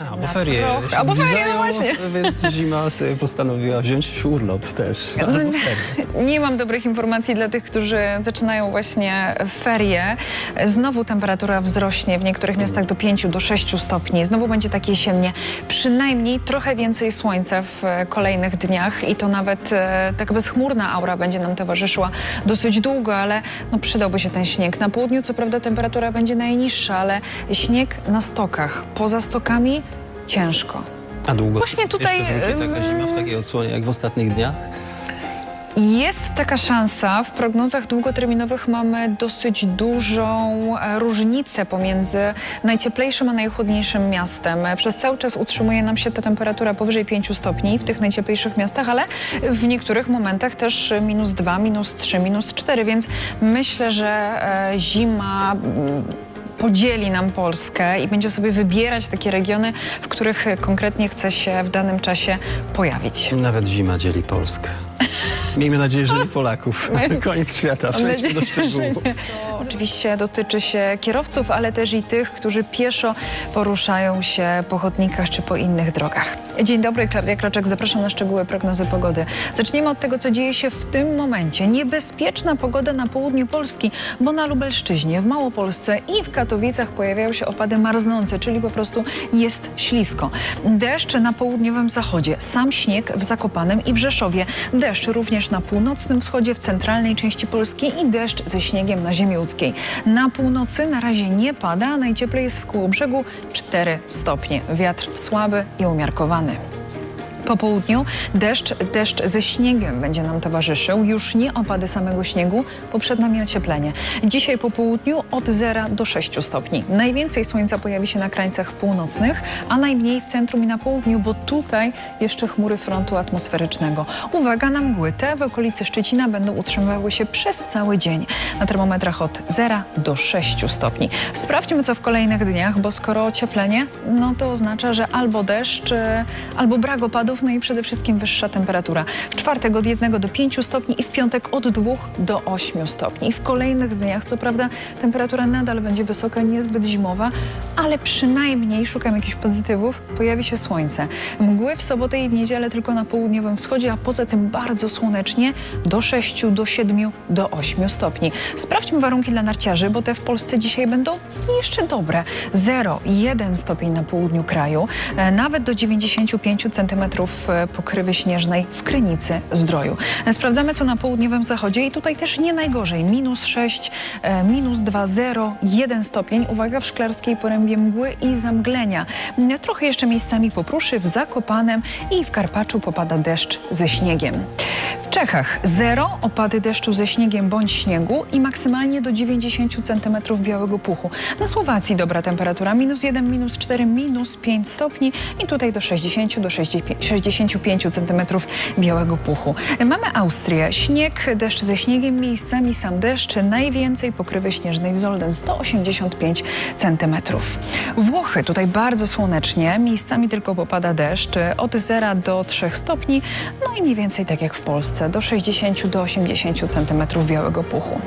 A, bo ferie się A, bo ferie, no zbliżają, właśnie. więc zima sobie postanowiła wziąć urlop też. Albo ferie. Nie mam dobrych informacji dla tych, którzy zaczynają właśnie ferie. Znowu temperatura wzrośnie w niektórych miastach do 5 do 6 stopni. Znowu będzie tak jesiennie. Przynajmniej trochę więcej słońca w kolejnych dniach i to nawet e, taka bezchmurna aura będzie nam towarzyszyła dosyć długo, ale no, przydałby się ten śnieg. Na południu co prawda temperatura będzie najniższa, ale śnieg na stokach. Poza stokami ciężko. A długo Właśnie tutaj, jeszcze wróci taka zima w takiej odsłonie jak w ostatnich dniach? Jest taka szansa. W prognozach długoterminowych mamy dosyć dużą e, różnicę pomiędzy najcieplejszym a najchłodniejszym miastem. Przez cały czas utrzymuje nam się ta temperatura powyżej 5 stopni w tych najcieplejszych miastach, ale w niektórych momentach też minus 2, minus 3, minus 4, więc myślę, że e, zima. Podzieli nam Polskę i będzie sobie wybierać takie regiony, w których konkretnie chce się w danym czasie pojawić. Nawet zima dzieli Polskę. Miejmy nadzieję, że nie Polaków. Koniec świata, przejdźmy do szczegółów. Oczywiście dotyczy się kierowców, ale też i tych, którzy pieszo poruszają się po chodnikach czy po innych drogach. Dzień dobry, Klaudia Kroczek, zapraszam na szczegóły prognozy pogody. Zaczniemy od tego, co dzieje się w tym momencie. Niebezpieczna pogoda na południu Polski, bo na Lubelszczyźnie, w Małopolsce i w Katowicach pojawiają się opady marznące, czyli po prostu jest ślisko. Deszcz na południowym zachodzie, sam śnieg w Zakopanem i w Rzeszowie. Deszcz również na północnym wschodzie, w centralnej części Polski i deszcz ze śniegiem na ziemi Na północy na razie nie pada, najcieplej jest w Kołobrzegu 4 stopnie. Wiatr słaby i umiarkowany. Po południu deszcz, deszcz ze śniegiem będzie nam towarzyszył. Już nie opady samego śniegu, bo przed nami ocieplenie. Dzisiaj po południu od 0 do 6 stopni. Najwięcej słońca pojawi się na krańcach północnych, a najmniej w centrum i na południu, bo tutaj jeszcze chmury frontu atmosferycznego. Uwaga na mgły. Te w okolicy Szczecina będą utrzymywały się przez cały dzień. Na termometrach od 0 do 6 stopni. Sprawdźmy, co w kolejnych dniach, bo skoro ocieplenie, no to oznacza, że albo deszcz, e, albo brak opadów, no i przede wszystkim wyższa temperatura. W czwartek od 1 do 5 stopni i w piątek od 2 do 8 stopni. I w kolejnych dniach, co prawda, temperatura nadal będzie wysoka, niezbyt zimowa, ale przynajmniej, szukam jakichś pozytywów, pojawi się słońce. Mgły w sobotę i w niedzielę tylko na południowym wschodzie, a poza tym bardzo słonecznie do 6, do 7, do 8 stopni. Sprawdźmy warunki dla narciarzy, bo te w Polsce dzisiaj będą jeszcze dobre. 0, 1 stopień na południu kraju, e, nawet do 95 centymetrów e, pokrywy śnieżnej w Krynicy Zdroju. Sprawdzamy, co na południowym zachodzie i tutaj też nie najgorzej. Minus 6, e, minus 2, 0, 1 stopień. Uwaga, w Szklarskiej Porębie mgły i zamglenia. M, Trochę jeszcze miejscami popruszy w Zakopanem i w Karpaczu popada deszcz ze śniegiem. Czechach 0, opady deszczu ze śniegiem bądź śniegu i maksymalnie do 90 centymetrów białego puchu. Na Słowacji dobra temperatura minus 1, minus 4, minus 5 stopni i tutaj do 60 do 65 65 centymetrów białego puchu. Mamy Austrię. Śnieg, deszcz ze śniegiem, miejscami sam deszcz, najwięcej pokrywy śnieżnej w Zolden 185 centymetrów. Włochy tutaj bardzo słonecznie, miejscami tylko popada deszcz od 0 do 3 stopni, no i mniej więcej tak jak w Polsce, do 60 do 80 centymetrów białego puchu.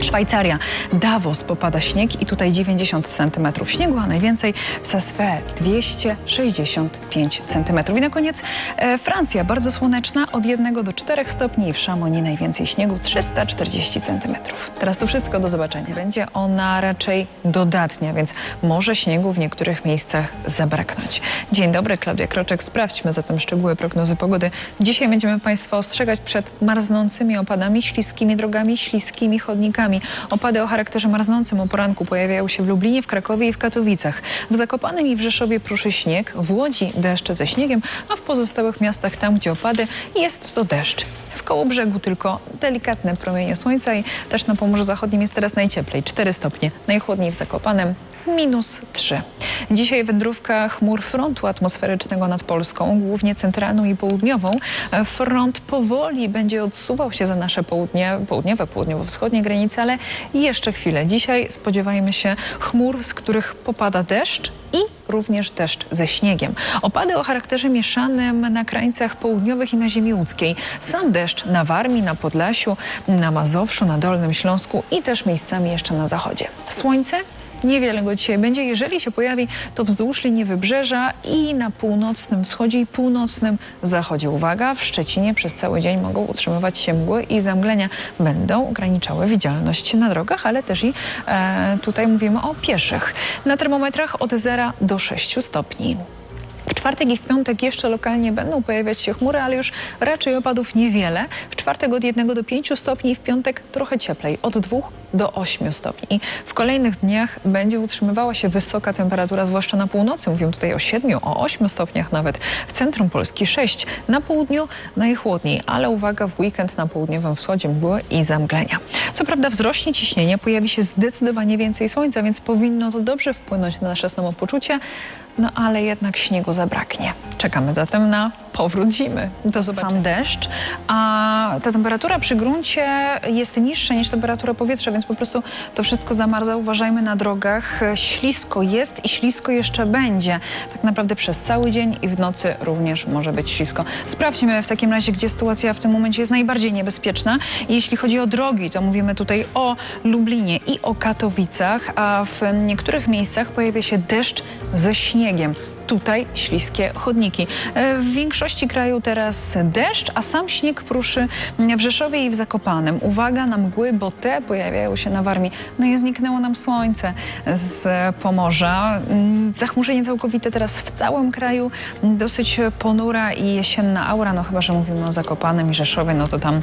Szwajcaria, Davos popada śnieg i tutaj 90 cm śniegu, a najwięcej w Sasfe 265 cm. I na koniec e, Francja, bardzo słoneczna, od 1 do 4 stopni i w Chamonix najwięcej śniegu 340 cm. Teraz to wszystko, do zobaczenia. Będzie ona raczej dodatnia, więc może śniegu w niektórych miejscach zabraknąć. Dzień dobry, Klaudia Kroczek. Sprawdźmy zatem szczegóły prognozy pogody. Dzisiaj będziemy Państwa ostrzegać przed marznącymi opadami, śliskimi drogami, śliskimi chodnikami. Opady o charakterze marznącym o poranku pojawiają się w Lublinie, w Krakowie i w Katowicach. W Zakopanem i w Rzeszowie pruszy śnieg, w Łodzi deszcze ze śniegiem, a w pozostałych miastach, tam gdzie opady, jest to deszcz. W Kołobrzegu tylko delikatne promienie słońca i też na Pomorzu Zachodnim jest teraz najcieplej, 4 stopnie. Najchłodniej w Zakopanem, minus 3. Dzisiaj wędrówka chmur frontu atmosferycznego nad Polską, głównie centralną i południową. Front powoli będzie odsuwał się za nasze południe, południowe, południowo-wschodnie granice, ale jeszcze chwilę. Dzisiaj spodziewajmy się chmur, z których popada deszcz i również deszcz ze śniegiem. Opady o charakterze mieszanym na krańcach południowych i na ziemi łódzkiej. Sam deszcz na Warmii, na Podlasiu, na Mazowszu, na Dolnym Śląsku i też miejscami jeszcze na zachodzie. Słońce Niewiele go dzisiaj będzie. Jeżeli się pojawi, to wzdłuż linii wybrzeża i na północnym wschodzie i północnym zachodzie. Uwaga, w Szczecinie przez cały dzień mogą utrzymywać się mgły i zamglenia będą ograniczały widzialność na drogach, ale też i e, tutaj mówimy o pieszych. Na termometrach od 0 do 6 stopni. W czwartek i w piątek jeszcze lokalnie będą pojawiać się chmury, ale już raczej opadów niewiele. W czwartek od 1 do 5 stopni, w piątek trochę cieplej, od 2 do 8 stopni. W kolejnych dniach będzie utrzymywała się wysoka temperatura, zwłaszcza na północy. Mówimy tutaj o 7, o 8 stopniach nawet. W centrum Polski 6, na południu najchłodniej, ale uwaga, w weekend na południowym wschodzie mgły i zamglenia. Co prawda wzrośnie ciśnienie, pojawi się zdecydowanie więcej słońca, więc powinno to dobrze wpłynąć na nasze samopoczucie, no ale jednak śniegu zabraknie. Czekamy zatem na powrót zimy. Do zobaczenia. Sam deszcz, a ta temperatura przy gruncie jest niższa niż temperatura powietrza, więc po prostu to wszystko zamarza. Uważajmy na drogach. Ślisko jest i ślisko jeszcze będzie. Tak naprawdę przez cały dzień i w nocy również może być ślisko. Sprawdźmy w takim razie, gdzie sytuacja w tym momencie jest najbardziej niebezpieczna. Jeśli chodzi o drogi, to mówimy tutaj o Lublinie i o Katowicach, a w niektórych miejscach pojawia się deszcz ze śniegiem tutaj śliskie chodniki. E, W większości kraju teraz deszcz, a sam śnieg pruszy w Rzeszowie i w Zakopanem. Uwaga na mgły, bo te pojawiają się na Warmii. No i zniknęło nam słońce z Pomorza. Mm, Zachmurzenie całkowite teraz w całym kraju. Dosyć ponura i jesienna aura, no chyba, że mówimy o Zakopanem i Rzeszowie, no to tam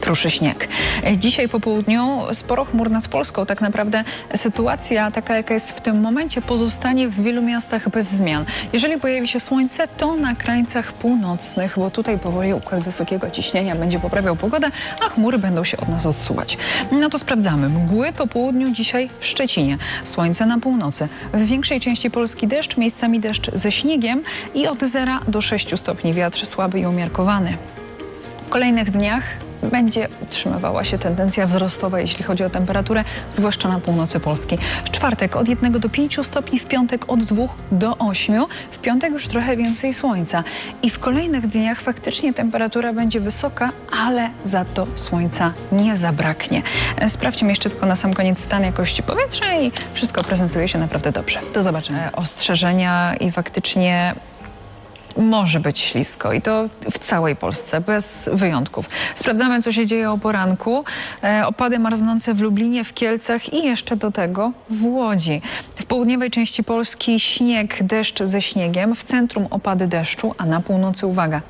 pruszy śnieg. Dzisiaj po południu sporo chmur nad Polską. Tak naprawdę sytuacja taka, jaka jest w tym momencie, pozostanie w wielu miastach bez zmian. Jeżeli pojawi się słońce, to na krańcach północnych, bo tutaj powoli układ wysokiego ciśnienia będzie poprawiał pogodę, a chmury będą się od nas odsuwać. No to sprawdzamy. Mgły po południu dzisiaj w Szczecinie. Słońce na północy. W większej części Polski deszcz, miejscami deszcz ze śniegiem i od 0 do 6 stopni wiatr słaby i umiarkowany. W kolejnych dniach będzie utrzymywała się tendencja wzrostowa, jeśli chodzi o temperaturę, zwłaszcza na północy Polski. W czwartek od 1 do 5 stopni, w piątek od 2 do 8. W piątek już trochę więcej słońca. I w kolejnych dniach faktycznie temperatura będzie wysoka, ale za to słońca nie zabraknie. E, Sprawdźmy jeszcze tylko na sam koniec stan jakości powietrza i wszystko prezentuje się naprawdę dobrze. Do zobaczenia. Ostrzeżenia i faktycznie może być ślisko i to w całej Polsce, bez wyjątków. Sprawdzamy, co się dzieje o poranku. E, opady marznące w Lublinie, w Kielcach i jeszcze do tego w Łodzi. W południowej części Polski śnieg, deszcz ze śniegiem, w centrum opady deszczu, a na północy uwaga.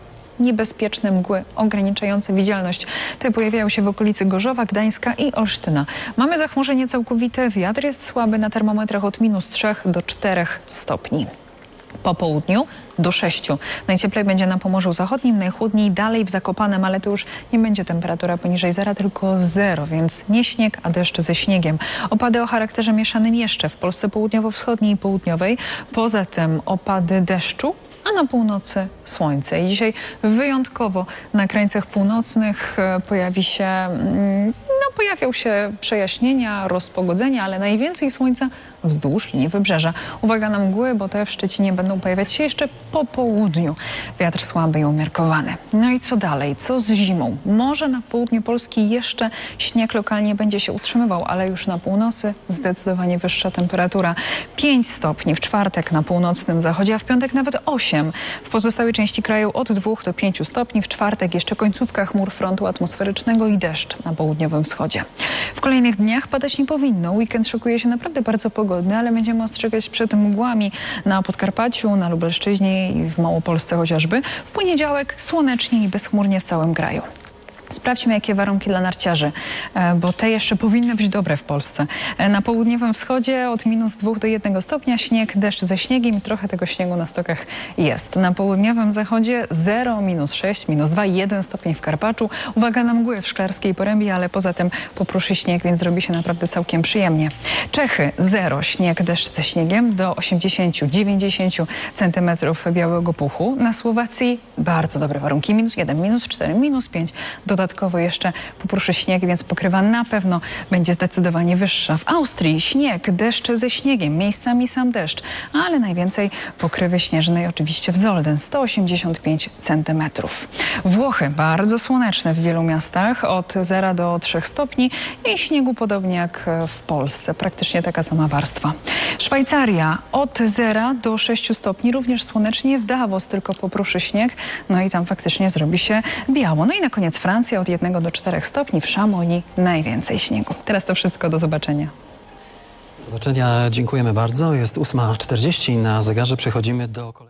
Niebezpieczne mgły ograniczające widzialność. Te pojawiają się w okolicy Gorzowa, Gdańska i Olsztyna. Mamy zachmurzenie całkowite, wiatr jest słaby na termometrach od minus 3 do 4 stopni po południu do 6. Najcieplej będzie na Pomorzu Zachodnim, najchłodniej dalej w Zakopanem, ale to już nie będzie temperatura poniżej zera, tylko zero, więc nie śnieg, a deszcz ze śniegiem. Opady o charakterze mieszanym jeszcze w Polsce południowo-wschodniej i południowej. Poza tym opady deszczu, a na północy słońce. I dzisiaj wyjątkowo na krańcach północnych e, pojawi się, mm, no pojawią się przejaśnienia, rozpogodzenia, ale najwięcej słońca wzdłuż linii wybrzeża. Uwaga na mgły, bo te w Szczecinie będą pojawiać się jeszcze po południu. Wiatr słaby i umiarkowany. No i co dalej? Co z zimą? Może na południu Polski jeszcze śnieg lokalnie będzie się utrzymywał, ale już na północy zdecydowanie wyższa temperatura. 5 stopni w czwartek na północnym zachodzie, a w piątek nawet 8. W pozostałej części kraju od 2 do 5 stopni. W czwartek jeszcze końcówka chmur frontu atmosferycznego i deszcz na południowym wschodzie. W kolejnych dniach padać nie powinno. Weekend szykuje się naprawdę bardzo pogodny, ale będziemy ostrzegać przed mgłami na Podkarpaciu, na Lubelszczyźnie i w Małopolsce chociażby. W poniedziałek słonecznie i bezchmurnie w całym kraju. Sprawdźmy, jakie warunki dla narciarzy, e, bo te jeszcze powinny być dobre w Polsce. E, Na południowym wschodzie od minus 2 do 1 stopnia śnieg, deszcz ze śniegiem i trochę tego śniegu na stokach jest. Na południowym zachodzie 0, minus 6, minus 2, 1 stopień w Karpaczu. Uwaga na mgły w Szklarskiej Porębie, ale poza tym popruszy śnieg, więc zrobi się naprawdę całkiem przyjemnie. Czechy 0, śnieg, deszcz ze śniegiem do 80-90 centymetrów białego puchu. Na Słowacji bardzo dobre warunki, minus 1, minus 4, minus 5, do dodatkowo jeszcze popruszy śnieg, więc pokrywa na pewno będzie zdecydowanie wyższa. W Austrii śnieg, deszcz ze śniegiem, miejscami sam deszcz, ale najwięcej pokrywy śnieżnej oczywiście w Zolden, 185 centymetrów. Włochy bardzo słoneczne w wielu miastach, od 0 do 3 stopni i śniegu podobnie jak w Polsce, praktycznie taka sama warstwa. Szwajcaria od 0 do 6 stopni, również słonecznie w Davos, tylko popruszy śnieg, no i tam faktycznie zrobi się biało. No i na koniec Francja od 1 do 4 stopni, w Chamonix najwięcej śniegu. Teraz to wszystko, do zobaczenia. Do zobaczenia, dziękujemy bardzo. Jest 8.40 na zegarze, przechodzimy do kolejnej.